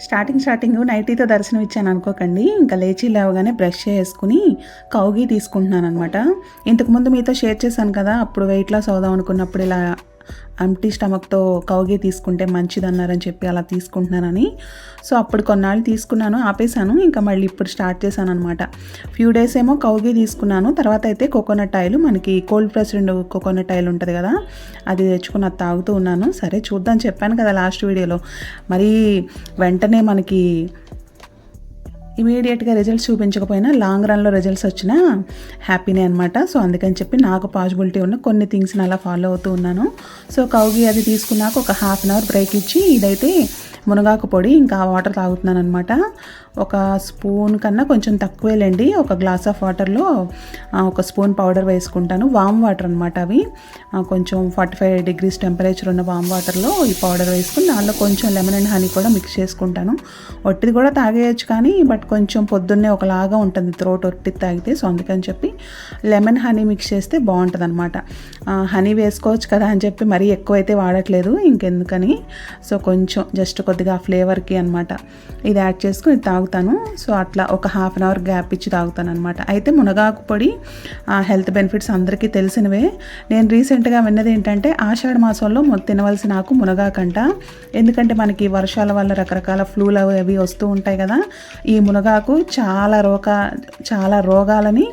Starting starting నైటీతో దర్శనం ఇచ్చాను అనుకోకండి. ఇంకా లేచి లేవగానే బ్రష్ చేసుకుని కౌగి తీసుకుంటున్నాను అనమాట ఇంతకుముందు మీతో షేర్ చేశాను కదా అప్పుడు వెయిట్ లాస్ అవుదాం అనుకున్నప్పుడు ఇలా ఎంటీ స్టమక్తో కౌగి తీసుకుంటే మంచిది అన్నారని చెప్పి అలా తీసుకుంటున్నానని. సో అప్పుడు కొన్నాళ్ళు తీసుకున్నాను ఆపేశాను ఇంకా మళ్ళీ ఇప్పుడు స్టార్ట్ చేశాను అనమాట ఫ్యూ డేస్ ఏమో కౌగి తీసుకున్నాను తర్వాత అయితే కోకోనట్ ఆయిల్ మనకి కోల్డ్ ప్రెస్డ్ కోకోనట్ ఆయిల్ ఉంటుంది కదా అది తెచ్చుకుని అది తాగుతూ ఉన్నాను. సరే చూద్దాం చెప్పాను కదా లాస్ట్ వీడియోలో. మరి వెంటనే మనకి ఇమీడియట్గా రిజల్ట్స్ చూపించకపోయినా లాంగ్ రన్లో రిజల్ట్స్ వచ్చినా హ్యాపీనే అనమాట సో అందుకని చెప్పి నాకు పాసిబిలిటీ ఉన్న కొన్ని థింగ్స్ని అలా ఫాలో అవుతూ ఉన్నాను. సో కౌగి అది తీసుకున్నాక ఒక హాఫ్ అన్ అవర్ బ్రేక్ ఇచ్చి ఇదైతే మునగాకు పొడి ఇంకా వాటర్ తాగుతున్నాను అనమాట ఒక స్పూన్ కన్నా కొంచెం తక్కువేలేండి. ఒక గ్లాస్ ఆఫ్ వాటర్లో ఒక స్పూన్ పౌడర్ వేసుకుంటాను. వామ్ వాటర్ అనమాట అవి. కొంచెం ఫార్టీ ఫైవ్ డిగ్రీస్ టెంపరేచర్ ఉన్న వామ్ వాటర్లో ఈ పౌడర్ వేసుకుని దానిలో కొంచెం లెమన్ అండ్ హనీ కూడా మిక్స్ చేసుకుంటాను. ఒట్టిది కూడా తాగేయచ్చు కానీ బట్ కొంచెం పొద్దున్నే ఒకలాగా ఉంటుంది త్రోట్ ఒట్టిది తాగితే సో అందుకని చెప్పి లెమన్ హనీ మిక్స్ చేస్తే బాగుంటుంది అనమాట హనీ వేసుకోవచ్చు కదా అని చెప్పి మరీ ఎక్కువైతే వాడట్లేదు ఇంకెందుకని. సో కొంచెం జస్ట్ కొద్దిగా ఫ్లేవర్కి అనమాట ఇది యాడ్ చేసుకుని తాగుతాను. సో అట్లా ఒక హాఫ్ అన్ అవర్ గ్యాప్ ఇచ్చి తాగుతాను అనమాట అయితే మునగాకు పొడి హెల్త్ బెనిఫిట్స్ అందరికీ తెలిసినవే. నేను రీసెంట్గా విన్నది ఏంటంటే ఆషాఢ మాసంలో తినవలసిన ఆకు మునగాకంట. ఎందుకంటే మనకి వర్షాల వల్ల రకరకాల ఫ్లూలు అవి అవి వస్తూ ఉంటాయి కదా. ఈ మునగాకు చాలా రోగ చాలా రోగాలని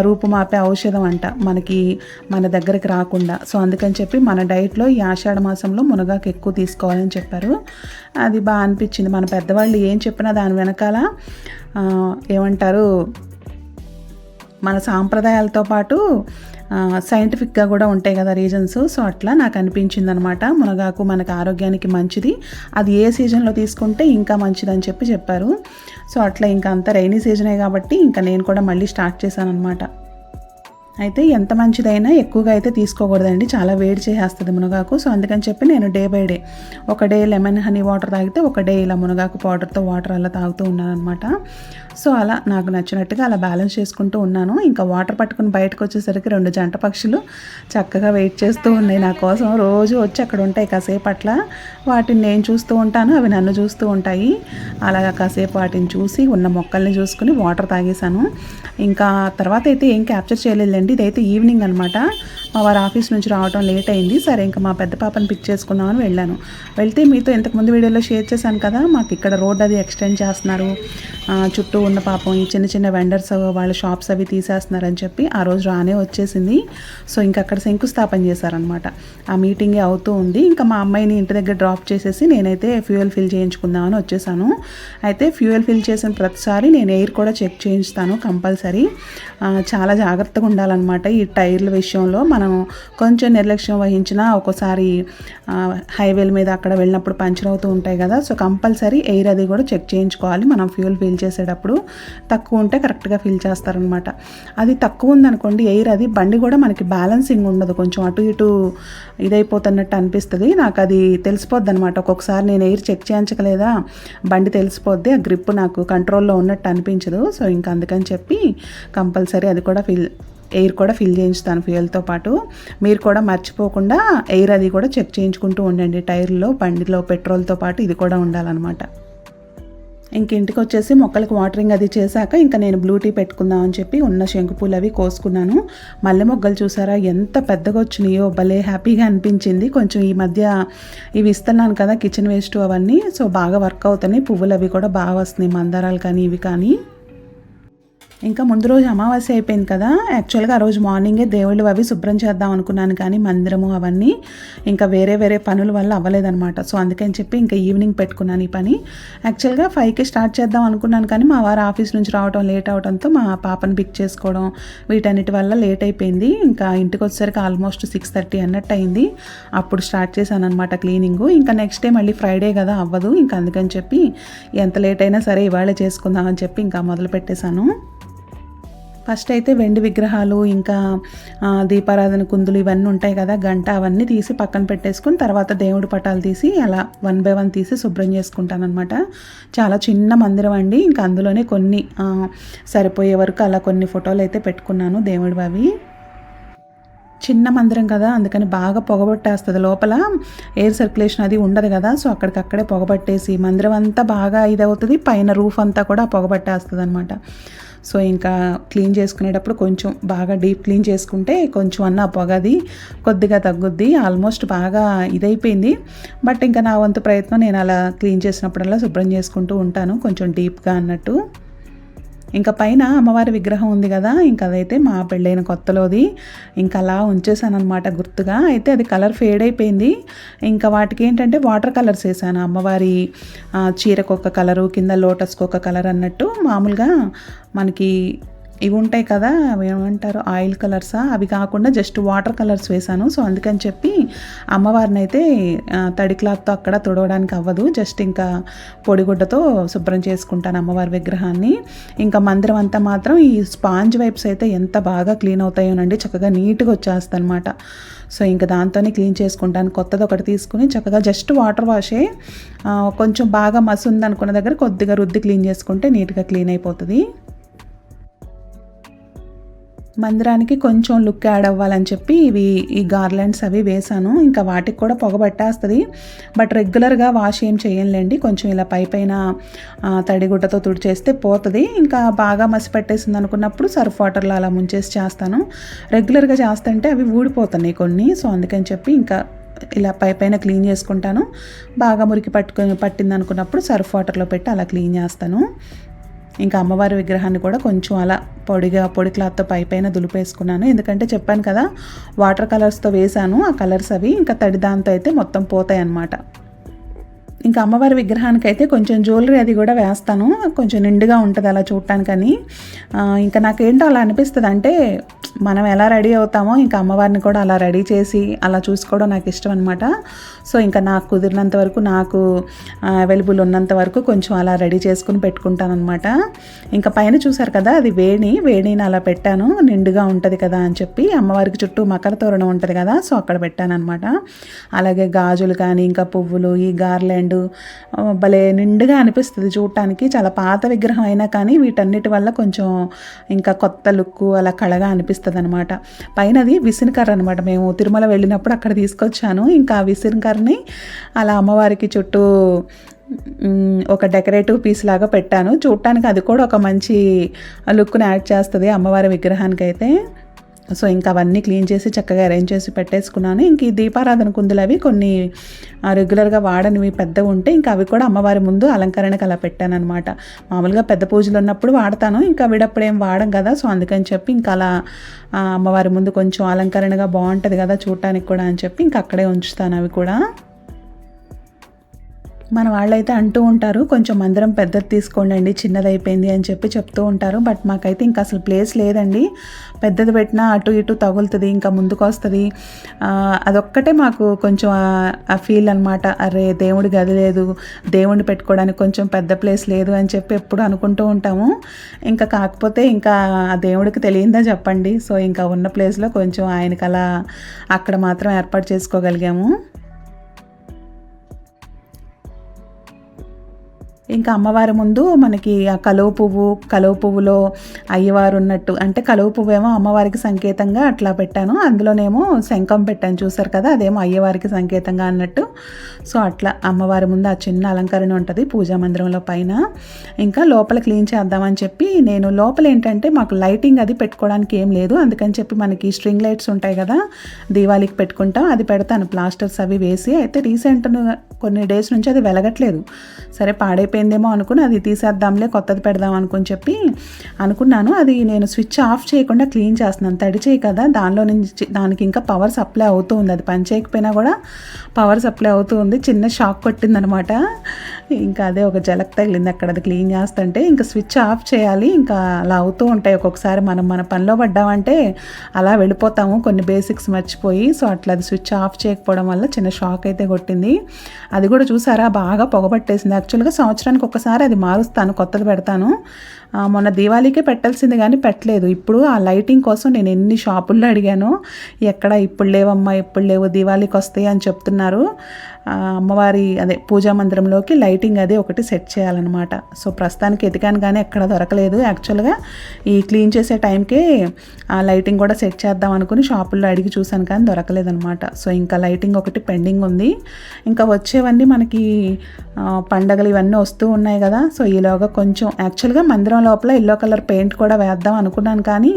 రూపుమాపే ఔషధం అంట. మనకి మన దగ్గరికి రాకుండా. సో అందుకని చెప్పి మన డైట్లో ఈ ఆషాఢ మాసంలో మునగాకు ఎక్కువ తీసుకోవాలని చెప్పారు. అది బాగా అనిపించింది. మన పెద్దవాళ్ళు ఏం చెప్పినా దాని వెనక రకరకాల ఏమంటారు మన సాంప్రదాయాలతో పాటు సైంటిఫిక్గా కూడా ఉంటాయి కదా రీజన్స్ సో అట్లా నాకు అనిపించింది అనమాట మునగాకు మనకు ఆరోగ్యానికి మంచిది. అది ఏ సీజన్లో తీసుకుంటే ఇంకా మంచిది అని చెప్పి చెప్పారు. సో అట్లా ఇంకా అంత రైనీ సీజనే కాబట్టి ఇంకా నేను కూడా మళ్ళీ స్టార్ట్ చేశాను అనమాట అయితే ఎంత మంచిదైనా ఎక్కువగా అయితే తీసుకోకూడదండి. చాలా వేడి చేసేస్తుంది మునగాకు. సో అందుకని చెప్పి నేను డే బై డే ఒక డే లెమన్ హనీ వాటర్ తాగితే ఒక డే ఇలా మునగాకు పౌడర్తో వాటర్ అలా తాగుతూ ఉన్నాను అనమాట సో అలా నాకు నచ్చినట్టుగా అలా బ్యాలెన్స్ చేసుకుంటూ ఉన్నాను. ఇంకా వాటర్ పట్టుకుని బయటకు వచ్చేసరికి రెండు జంట పక్షులు చక్కగా వెయిట్ చేస్తూ ఉన్నాయి నా కోసం. రోజు వచ్చి అక్కడ ఉంటాయి కాసేపు అట్లా. వాటిని నేను చూస్తూ ఉంటాను. అవి నన్ను చూస్తూ ఉంటాయి. అలాగా కాసేపు వాటిని చూసి ఉన్న మొక్కల్ని చూసుకుని వాటర్ తాగేశాను. ఇంకా తర్వాత అయితే ఏం క్యాప్చర్ చేయలేదండి ఇది ఇదైతే ఈవినింగ్ అనమాట మా వారు ఆఫీస్ నుంచి రావడం లేట్ అయింది. సరే ఇంకా మా పెద్ద పాపని పిక్ చేసుకుందామని వెళ్ళాను. వెళ్తే మీతో ఇంతకుముందు వీడియోలో షేర్ చేశాను కదా మాకు ఇక్కడ రోడ్ అది ఎక్స్టెండ్ చేస్తున్నారు. చుట్టూ ఉన్న పాపం ఈ చిన్న చిన్న వెండర్స్ వాళ్ళ షాప్స్ అవి తీసేస్తున్నారని చెప్పి ఆ రోజు రానే వచ్చేసింది. సో ఇంకా అక్కడ శంకుస్థాపన చేశారనమాట ఆ మీటింగే అవుతూ ఉంది. ఇంకా మా అమ్మాయిని ఇంటి దగ్గర డ్రాప్ చేసేసి నేనైతే ఫ్యూయల్ ఫిల్ చేయించుకుందామని వచ్చేసాను. అయితే ఫ్యూయల్ ఫిల్ చేసిన ప్రతిసారి నేను ఎయిర్ కూడా చెక్ చేయించుతాను కంపల్సరీ. చాలా జాగ్రత్తగా ఉండాలన్నమాట. ఈ టైర్ల విషయంలో. మనం కొంచెం నిర్లక్ష్యం వహించినా ఒక్కోసారి హైవేల మీద అక్కడ వెళ్ళినప్పుడు పంచర్ అవుతూ ఉంటాయి కదా సో కంపల్సరీ ఎయిర్ అది కూడా చెక్ చేయించుకోవాలి. మనం ఫ్యూల్ ఫిల్ చేసేటప్పుడు తక్కువ ఉంటే కరెక్ట్గా ఫిల్ చేస్తారనమాట అది తక్కువ ఉందనుకోండి ఎయిర్ అది బండి కూడా మనకి బ్యాలెన్సింగ్ ఉండదు. కొంచెం అటు ఇటు ఇదైపోతున్నట్టు అనిపిస్తుంది. నాకు అది తెలిసిపోద్ది అనమాట ఒక్కొక్కసారి నేను ఎయిర్ చెక్ చేయించకలేదా బండి తెలిసిపోద్ది ఆ గ్రిప్ నాకు కంట్రోల్లో ఉన్నట్టు అనిపించదు. సో ఇంకా అందుకని చెప్పి కంపల్సరీ అది కూడా ఫిల్ ఎయిర్ కూడా ఫిల్ చేయించుతాను ఫ్యూయల్తో పాటు. మీరు కూడా మర్చిపోకుండా ఎయిర్ అది కూడా చెక్ చేయించుకుంటూ ఉండండి. టైర్లో బండిలో పెట్రోల్తో పాటు ఇది కూడా ఉండాలన్నమాట. ఇంక ఇంటికి వచ్చేసి మొక్కలకు వాటరింగ్ అది చేశాక ఇంకా నేను బ్లూ టీ పెట్టుకుందాం అని చెప్పి ఉన్న శంకుపూలు అవి కోసుకున్నాను. మల్లె మొగ్గలు చూసారా? ఎంత పెద్దగా వచ్చినాయో భలే హ్యాపీగా అనిపించింది. కొంచెం ఈ మధ్య ఇవి ఇస్తున్నాను కదా కిచెన్ వేస్ట్ అవన్నీ. సో బాగా వర్క్ అవుతున్నాయి. పువ్వులు అవి కూడా బాగా వస్తున్నాయి. మందారాలు కానీ ఇవి కానీ. ఇంకా ముందు రోజు అమావాస్య అయిపోయింది కదా. యాక్చువల్గా ఆ రోజు మార్నింగే దేవుళ్ళు అవి శుభ్రం చేద్దాం అనుకున్నాను కానీ మందిరము అవన్నీ ఇంకా వేరే వేరే పనుల వల్ల అవ్వలేదనమాట సో అందుకని చెప్పి ఇంకా ఈవినింగ్ పెట్టుకున్నాను ఈ పని. యాక్చువల్గా ఫైవ్కి స్టార్ట్ చేద్దాం అనుకున్నాను కానీ మా వారు ఆఫీస్ నుంచి రావడం లేట్ అవడంతో మా పాపను పిక్ చేసుకోవడం వీటన్నిటి వల్ల లేట్ అయిపోయింది. ఇంకా ఇంటికి వచ్చేసరికి ఆల్మోస్ట్ సిక్స్ థర్టీ అన్నట్టు అయింది. అప్పుడు స్టార్ట్ చేశాను అనమాట క్లీనింగ్ ఇంకా నెక్స్ట్ డే మళ్ళీ ఫ్రైడే కదా అవ్వదు. ఇంకా అందుకని చెప్పి ఎంత లేట్ అయినా సరే ఇవాళ చేసుకుందామని చెప్పి ఇంకా మొదలు పెట్టేశాను. ఫస్ట్ అయితే వెండి విగ్రహాలు ఇంకా దీపారాధన కుందులు ఇవన్నీ ఉంటాయి కదా గంట అవన్నీ తీసి పక్కన పెట్టేసుకుని తర్వాత దేవుడి పటాలు తీసి అలా వన్ బై వన్ తీసి శుభ్రం చేసుకుంటానమాట చాలా చిన్న మందిరం అండి. ఇంకా అందులోనే కొన్ని సరిపోయే వరకు అలా కొన్ని ఫోటోలు అయితే పెట్టుకున్నాను దేవుడివి అవి. చిన్న మందిరం కదా అందుకని బాగా పొగబట్టేస్తుంది లోపల. ఎయిర్ సర్క్యులేషన్ అది ఉండదు కదా సో అక్కడికక్కడే పొగబట్టేసి మందిరం అంతా బాగా ఇదవుతుంది పైన రూఫ్ అంతా కూడా పొగబట్టేస్తుంది అనమాట సో ఇంకా క్లీన్ చేసుకునేటప్పుడు కొంచెం బాగా డీప్ క్లీన్ చేసుకుంటే కొంచెం అన్న పొగది కొద్దిగా తగ్గుద్ది. ఆల్మోస్ట్ బాగా ఇదైపోయింది. బట్ ఇంకా నా వంతు ప్రయత్నం నేను అలా క్లీన్ చేసినప్పుడల్లా శుభ్రం చేసుకుంటూ ఉంటాను. కొంచెం డీప్గా అన్నట్టు. ఇంకా పైన అమ్మవారి విగ్రహం ఉంది కదా ఇంకా అదైతే మా పెళ్ళైన కొత్తలోది. ఇంకా అలా ఉంచేసాను అనమాట గుర్తుగా. అయితే అది కలర్ ఫేడ్ అయిపోయింది. ఇంకా వాటికి ఏంటంటే వాటర్ కలర్స్ వేసాను అమ్మవారి చీరకు ఒక కలరు కింద లోటస్కి ఒక కలర్ అన్నట్టు మామూలుగా మనకి ఇవి ఉంటాయి కదా అవి ఏమంటారు ఆయిల్ కలర్సా అవి కాకుండా జస్ట్ వాటర్ కలర్స్ వేశాను. సో అందుకని చెప్పి అమ్మవారిని అయితే తడి క్లాత్తో అక్కడ తుడవడానికి అవ్వదు. జస్ట్ ఇంకా పొడిగుడ్డతో శుభ్రం చేసుకుంటాను అమ్మవారి విగ్రహాన్ని. ఇంకా మందిరం అంతా మాత్రం ఈ స్పాంజ్ వైప్స్ అయితే ఎంత బాగా క్లీన్ అవుతాయోనండి. చక్కగా నీట్గా వచ్చేస్తాను అనమాట సో ఇంకా దాంతోనే క్లీన్ చేసుకుంటాను. కొత్తది ఒకటి తీసుకుని చక్కగా జస్ట్ వాటర్ వాషే కొంచెం బాగా మసు ఉందనుకున్న దగ్గర కొద్దిగా రుద్ది క్లీన్ చేసుకుంటే నీట్గా క్లీన్ అయిపోతుంది. మందిరానికి కొంచెం లుక్ యాడ్ అవ్వాలని చెప్పి ఇవి ఈ గార్లెండ్స్ అవి వేసాను ఇంకా వాటికి కూడా పొగ పట్టేస్తుంది. బట్ రెగ్యులర్గా వాష్ ఏం చేయంలేండి కొంచెం ఇలా పై పైన తడిగుడ్డతో తుడిచేస్తే పోతుంది. ఇంకా బాగా మసి పట్టేసింది అనుకున్నప్పుడు సర్ఫ్ వాటర్లో అలా ముంచేసి చేస్తాను. రెగ్యులర్గా చేస్తుంటే అవి ఊడిపోతున్నాయి కొన్ని. సో అందుకని చెప్పి ఇంకా ఇలా పై పైన క్లీన్ చేసుకుంటాను. బాగా మురికి పట్టుకొని పట్టింది అనుకున్నప్పుడు సర్ఫ్ వాటర్లో పెట్టి అలా క్లీన్ చేస్తాను. ఇంకా అమ్మవారి విగ్రహాన్ని కూడా కొంచెం అలా పొడిగా పొడి క్లాత్తో పై పైన దులిపేసుకున్నాను. ఎందుకంటే చెప్పాను కదా వాటర్ కలర్స్తో వేశాను ఆ కలర్స్ అవి. ఇంకా తడి దాంతో అయితే మొత్తం పోతాయి అన్నమాట ఇంకా అమ్మవారి విగ్రహానికి అయితే కొంచెం జ్యువెలరీ అది కూడా వేస్తాను. కొంచెం నిండుగా ఉంటుంది అలా చూడటానికని. ఇంకా నాకేంటో అలా అనిపిస్తుంది అంటే మనం ఎలా రెడీ అవుతామో ఇంకా అమ్మవారిని కూడా అలా రెడీ చేసి అలా చూసుకోవడం నాకు ఇష్టం అనమాట సో ఇంకా నాకు కుదిరినంత వరకు నాకు అవైలబుల్ ఉన్నంత వరకు కొంచెం అలా రెడీ చేసుకుని పెట్టుకుంటానమాట ఇంకా పైన చూసారు కదా అది వేణి వేణిని అలా పెట్టాను. నిండుగా ఉంటుంది కదా అని చెప్పి అమ్మవారికి చుట్టూ మకర తోరణం ఉంటుంది కదా సో అక్కడ పెట్టాను అనమాట అలాగే గాజులు కానీ ఇంకా పువ్వులు ఈ గార్లెండ్ భలే నిండుగా అనిపిస్తుంది చూడటానికి చాలా పాత విగ్రహం అయినా కానీ వీటన్నిటి వల్ల కొంచెం ఇంకా కొత్త లుక్ అలా కళగా అనిపిస్తుంది అనమాట పైన అది విసినకర్ర అనమాట మేము తిరుమల వెళ్ళినప్పుడు అక్కడ తీసుకొచ్చాను. ఇంకా ఆ విసినకర్రని అలా అమ్మవారికి చుట్టూ ఒక డెకరేటివ్ పీస్ లాగా పెట్టాను. చూడటానికి అది కూడా ఒక మంచి లుక్ని యాడ్ చేస్తుంది అమ్మవారి విగ్రహానికి అయితే సో ఇంకా అవన్నీ క్లీన్ చేసి చక్కగా అరేంజ్ చేసి పెట్టేసుకున్నాను. ఇంక ఈ దీపారాధన కుందులు అవి కొన్ని రెగ్యులర్గా వాడనివి పెద్దవి ఉంటే ఇంకా అవి కూడా అమ్మవారి ముందు అలంకరణకు అలా పెట్టాను అనమాట మామూలుగా పెద్ద పూజలు ఉన్నప్పుడు వాడతాను. ఇంకా విడప్పుడు ఏం వాడం కదా సో అందుకని చెప్పి ఇంకా అలా అమ్మవారి ముందు కొంచెం అలంకరణగా బాగుంటుంది కదా చూడటానికి కూడా అని చెప్పి ఇంకా అక్కడే ఉంచుతాను అవి కూడా. మన వాళ్ళైతే అంటూ ఉంటారు కొంచెం మందిరం పెద్దది తీసుకోండి చిన్నది అయిపోయింది అని చెప్పి చెప్తూ ఉంటారు. బట్ మాకైతే ఇంకా అసలు ప్లేస్ లేదండి. పెద్దది పెట్టినా అటు ఇటు తగులుతుంది ఇంకా ముందుకు వస్తుంది అదొక్కటే మాకు కొంచెం ఆ ఫీల్ అనమాట అరే దేవుడి గది లేదు దేవుడిని పెట్టుకోవడానికి కొంచెం పెద్ద ప్లేస్ లేదు అని చెప్పి ఎప్పుడు అనుకుంటూ ఉంటాము. ఇంకా కాకపోతే ఇంకా ఆ దేవుడికి తెలియందా చెప్పండి. సో ఇంకా ఉన్న ప్లేస్లో కొంచెం ఆయనకి అలా అక్కడ మాత్రం ఏర్పాటు చేసుకోగలిగాము. ఇంకా అమ్మవారి ముందు మనకి ఆ కలువ పువ్వు కలువ పువ్వులో అయ్యవారు ఉన్నట్టు అంటే కలువ పువ్వు ఏమో అమ్మవారికి సంకేతంగా అట్లా పెట్టాను. అందులోనేమో శంఖం పెట్టాను చూసారు కదా అదేమో అయ్యవారికి సంకేతంగా అన్నట్టు. సో అట్లా అమ్మవారి ముందు ఆ చిన్న అలంకరణ ఉంటుంది పూజా మందిరంలో పైన. ఇంకా లోపల క్లీన్ చేద్దామని చెప్పి నేను లోపల ఏంటంటే మాకు లైటింగ్ అది పెట్టుకోవడానికి ఏం లేదు. అందుకని చెప్పి మనకి స్ట్రింగ్ లైట్స్ ఉంటాయి కదా దీవాళికి పెట్టుకుంటాం. అది పెడతాను ప్లాస్టర్స్ అవి వేసి. అయితే రీసెంట్ కొన్ని డేస్ నుంచి అది వెలగట్లేదు. సరే పాడైపోయి అయిపోయిందేమో అనుకుని అది తీసేద్దాంలే కొత్తది పెడదాం అనుకుని చెప్పి అనుకున్నాను. అది నేను స్విచ్ ఆఫ్ చేయకుండా క్లీన్ చేస్తున్నాను. తడి చేయి కదా దానిలో నుంచి దానికి ఇంకా పవర్ సప్లై అవుతూ ఉంది. అది పని చేయకపోయినా కూడా పవర్ సప్లై అవుతూ ఉంది. చిన్న షాక్ కొట్టిందనమాట. ఇంకా అదే ఒక జలక్ తగిలింది. అక్కడ అది క్లీన్ చేస్తుంటే ఇంకా స్విచ్ ఆఫ్ చేయాలి. ఇంకా అలా అవుతూ ఉంటాయి. ఒక్కొక్కసారి మనం మన పనిలో పడ్డామంటే అలా వెళ్ళిపోతాము. కొన్ని బేసిక్స్ మర్చిపోయి. సో అట్లా అది స్విచ్ ఆఫ్ చేయకపోవడం వల్ల చిన్న షాక్ అయితే కొట్టింది. అది కూడా చూసారా? బాగా పొగబట్టేసింది. యాక్చువల్గా సంవత్సరానికి ఒకసారి అది మారుస్తాను. కొత్తది పెడతాను. మొన్న దీవాళీకే పెట్టాల్సింది కానీ పెట్టలేదు. ఇప్పుడు ఆ లైటింగ్ కోసం నేను ఎన్ని షాపుల్లో అడిగాను ఎక్కడ ఇప్పుడు లేవమ్మా ఇప్పుడు లేవు దీవాళీకి వస్తాయి అని చెప్తున్నారు. అమ్మవారి అదే పూజా మందిరంలోకి లైటింగ్ అదే ఒకటి సెట్ చేయాలన్నమాట. సో ప్రస్తుతానికి ఎతికాను కానీ ఎక్కడ దొరకలేదు. యాక్చువల్గా ఈ క్లీన్ చేసే టైంకే ఆ లైటింగ్ కూడా సెట్ చేద్దాం అనుకుని షాపుల్లో అడిగి చూశాను కానీ దొరకలేదనమాట సో ఇంకా లైటింగ్ ఒకటి పెండింగ్ ఉంది. ఇంకా వచ్చేవన్నీ మనకి పండగలు ఇవన్నీ వస్తూ ఉన్నాయి కదా. సో ఈలోగా కొంచెం యాక్చువల్గా మందిరం లోపల ఎల్లో కలర్ పెయింట్ కూడా వేద్దాం అనుకున్నాను కానీ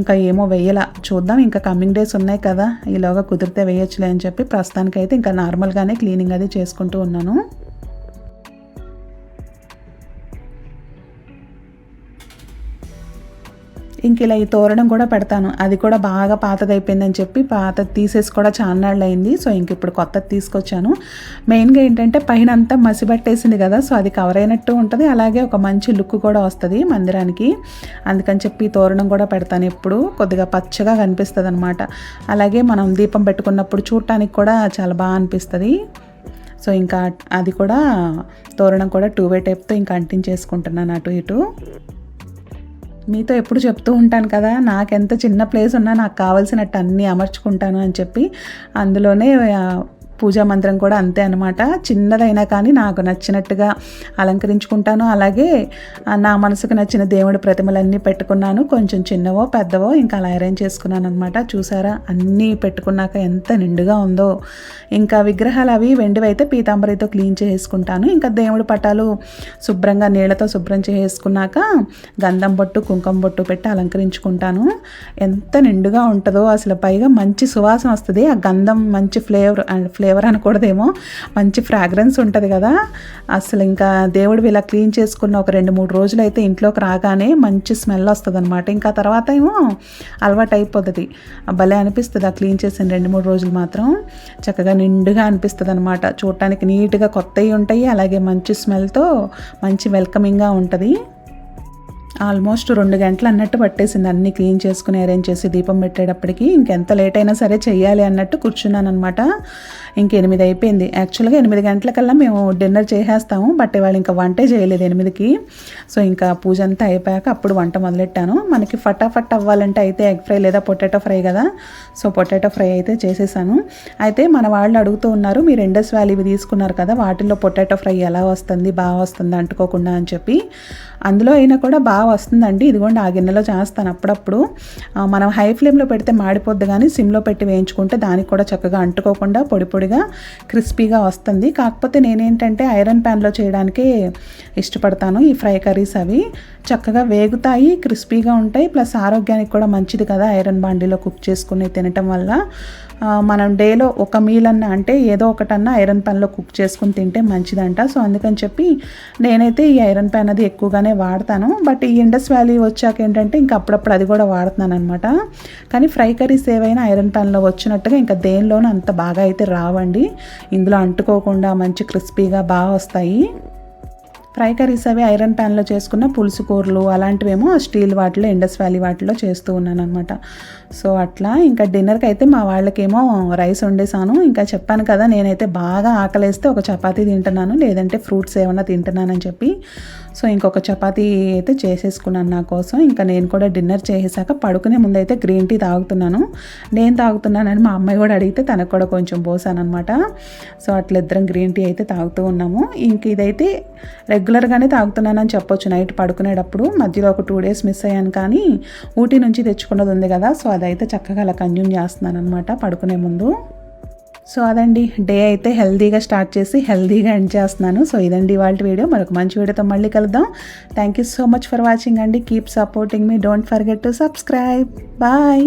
ఇంకా ఏమో వేయలా. చూద్దాం ఇంకా కమింగ్ డేస్ ఉన్నాయి కదా. ఈలోగా కుదిరితే వేయచ్చులే అని చెప్పి ప్రస్తుతానికైతే ఇంకా నార్మల్గానే క్లీనింగ్ అది చేసుకుంటూ ఉన్నాను. ఇంక ఇలా ఈ తోరణం కూడా పెడతాను. అది కూడా బాగా పాతదైపోయిందని చెప్పి పాత తీసేసి కూడా చాన్నాళ్ళు అయింది సో ఇంక ఇప్పుడు కొత్తది తీసుకొచ్చాను. మెయిన్గా ఏంటంటే పైన అంతా మసి పట్టేసింది కదా సో అది కవర్ అయినట్టు ఉంటుంది. అలాగే ఒక మంచి లుక్ కూడా వస్తుంది మందిరానికి. అందుకని చెప్పి ఈ తోరణం కూడా పెడతాను ఎప్పుడు. కొద్దిగా పచ్చగా కనిపిస్తుంది అనమాట అలాగే మనం దీపం పెట్టుకున్నప్పుడు చూడటానికి కూడా చాలా బాగా అనిపిస్తుంది. సో ఇంకా అది కూడా తోరణం కూడా టూ వే టైప్తో ఇంకా అంటించేసుకుంటున్నాను అటు ఇటు. మీతో ఎప్పుడు చెప్తూ ఉంటాను కదా నాకెంత చిన్న ప్లేస్ ఉన్నా నాకు కావాల్సినట్టు అన్నీ అమర్చుకుంటాను అని చెప్పి అందులోనే పూజా మందిరం కూడా అంతే అనమాట చిన్నదైనా కానీ నాకు నచ్చినట్టుగా అలంకరించుకుంటాను. అలాగే నా మనసుకు నచ్చిన దేవుడి ప్రతిమలన్నీ పెట్టుకున్నాను. కొంచెం చిన్నవో పెద్దవో ఇంకా అలా అరేంజ్ చేసుకున్నాను అనమాట చూసారా? అన్నీ పెట్టుకున్నాక ఎంత నిండుగా ఉందో. ఇంకా విగ్రహాలు అవి వెండివి అయితే పీతాంబరితో క్లీన్ చేసుకుంటాను. ఇంకా దేవుడి పటాలు శుభ్రంగా నీళ్ళతో శుభ్రం చేసుకున్నాక గంధం బొట్టు కుంకుమ బొట్టు పెట్టి అలంకరించుకుంటాను. ఎంత నిండుగా ఉంటుందో. అసలు పైగా మంచి సువాసన వస్తుంది. ఆ గంధం మంచి ఫ్లేవర్ అండ్ ఫ్లేవర్ అనకూడదేమో. మంచి ఫ్రాగ్రెన్స్ ఉంటుంది కదా. అసలు ఇంకా దేవుడు ఇలా క్లీన్ చేసుకున్న ఒక రెండు మూడు రోజులు అయితే ఇంట్లోకి రాగానే మంచి స్మెల్ వస్తుంది అనమాట ఇంకా తర్వాత ఏమో అలవాటు అయిపోతుంది భలే అనిపిస్తుంది ఆ క్లీన్ చేసిన రెండు మూడు రోజులు మాత్రం. చక్కగా నిండుగా అనిపిస్తుంది అనమాట చూడటానికి నీట్గా కొత్తవి ఉంటాయి. అలాగే మంచి స్మెల్తో మంచి వెల్కమింగ్గా ఉంటుంది. ఆల్మోస్ట్ రెండు గంటలు అన్నట్టు పట్టేసింది. అన్ని క్లీన్ చేసుకుని అరేంజ్ చేసి దీపం పెట్టేటప్పటికి ఇంకెంత లేట్ అయినా సరే చెయ్యాలి అన్నట్టు కూర్చున్నాను అనమాట ఇంక ఎనిమిది అయిపోయింది. యాక్చువల్గా ఎనిమిది గంటలకల్లా మేము డిన్నర్ చేసేస్తాము బట్ ఇవాళ ఇంకా వంటే చేయలేదు ఎనిమిదికి. సో ఇంకా పూజ అంతా అయిపోయాక అప్పుడు వంట మొదలెట్టాను. మనకి ఫటాఫట్ అవ్వాలంటే అయితే ఎగ్ ఫ్రై లేదా పొటాటో ఫ్రై కదా. సో పొటాటో ఫ్రై అయితే చేసేసాను. అయితే మన వాళ్ళు అడుగుతూ ఉన్నారు మీరు ఇండస్ వ్యాలీవి తీసుకున్నారు కదా వాటిల్లో పొటాటో ఫ్రై ఎలా వస్తుంది బాగా వస్తుంది అంటుకోకుండా అని చెప్పి. అందులో అయినా కూడా బాగా వస్తుందండి. ఇదిగోండి ఆ గిన్నెలో చేస్తాను. అప్పుడప్పుడు మనం హై ఫ్లేమ్లో పెడితే మాడిపోద్ది కానీ సిమ్లో పెట్టి వేయించుకుంటే దానికి కూడా చక్కగా అంటుకోకుండా పొడి పొడిగా క్రిస్పీగా వస్తుంది. కాకపోతే నేనేంటంటే ఐరన్ ప్యాన్లో చేయడానికే ఇష్టపడతాను. ఈ ఫ్రై కర్రీస్ అవి చక్కగా వేగుతాయి క్రిస్పీగా ఉంటాయి. ప్లస్ ఆరోగ్యానికి కూడా మంచిది కదా ఐరన్ బాండీలో కుక్ చేసుకుని తినటం వల్ల. మనం డేలో ఒక మీల్ అన్న అంటే ఏదో ఒకటన్నా ఐరన్ ప్యాన్లో కుక్ చేసుకుని తింటే మంచిదంట. సో అందుకని చెప్పి నేనైతే ఈ ఐరన్ ప్యాన్ అది ఎక్కువగానే వాడతాను. బట్ ఈ ఇండస్ వ్యాలీ వచ్చాక ఏంటంటే ఇంకా అప్పుడప్పుడు అది కూడా వాడుతున్నాను అనమాట కానీ ఫ్రై కర్రీస్ ఏవైనా ఐరన్ ప్యాన్లో వచ్చినట్టుగా ఇంకా దేనిలోనూ అంత బాగా అయితే రావండి. ఇందులో అంటుకోకుండా మంచి క్రిస్పీగా బాగా వస్తాయి. ఫ్రై కర్రీస్ అవి ఐరన్ ప్యాన్లో చేసుకున్న పులుసు కూరలు అలాంటివేమో స్టీల్ వాటిలో ఇండస్ వ్యాలీ వాటిలో చేస్తూ ఉన్నాను అనమాట సో అట్లా ఇంకా డిన్నర్కి అయితే మా వాళ్ళకేమో రైస్ వండేసాను ఇంకా చెప్పాను కదా నేనైతే బాగా ఆకలేస్తే ఒక చపాతీ తింటున్నాను లేదంటే ఫ్రూట్స్ ఏమైనా తింటున్నానని చెప్పి. సో ఇంకొక చపాతీ అయితే చేసేసుకున్నాను నా కోసం. ఇంకా నేను కూడా డిన్నర్ చేసేసాక పడుకునే ముందు అయితే గ్రీన్ టీ తాగుతున్నాను. నేను తాగుతున్నానని మా అమ్మాయి కూడా అడిగితే తనకు కూడా కొంచెం పోసానమాట అనమాట సో అట్లా ఇద్దరం గ్రీన్ టీ అయితే తాగుతూ ఉన్నాము. ఇంక ఇదైతే రెగ్యులర్గానే తాగుతున్నానని చెప్పొచ్చు. నైట్ పడుకునేటప్పుడు మధ్యలో ఒక టూ డేస్ మిస్ అయ్యాను కానీ ఊటీ నుంచి తెచ్చుకున్నది ఉంది కదా సో అదైతే చక్కగా అలా కన్జ్యూమ్ చేస్తున్నాను అనమాట పడుకునే ముందు. సో అదండి. డే అయితే హెల్తీగా స్టార్ట్ చేసి హెల్తీగా ఎండ్ చేస్తున్నాను. సో ఇదండి వాళ్ళ వీడియో. మరొక మంచి వీడియోతో మళ్ళీ కలుద్దాం. Thank you so much for watching అండి. Keep supporting me don't forget to subscribe bye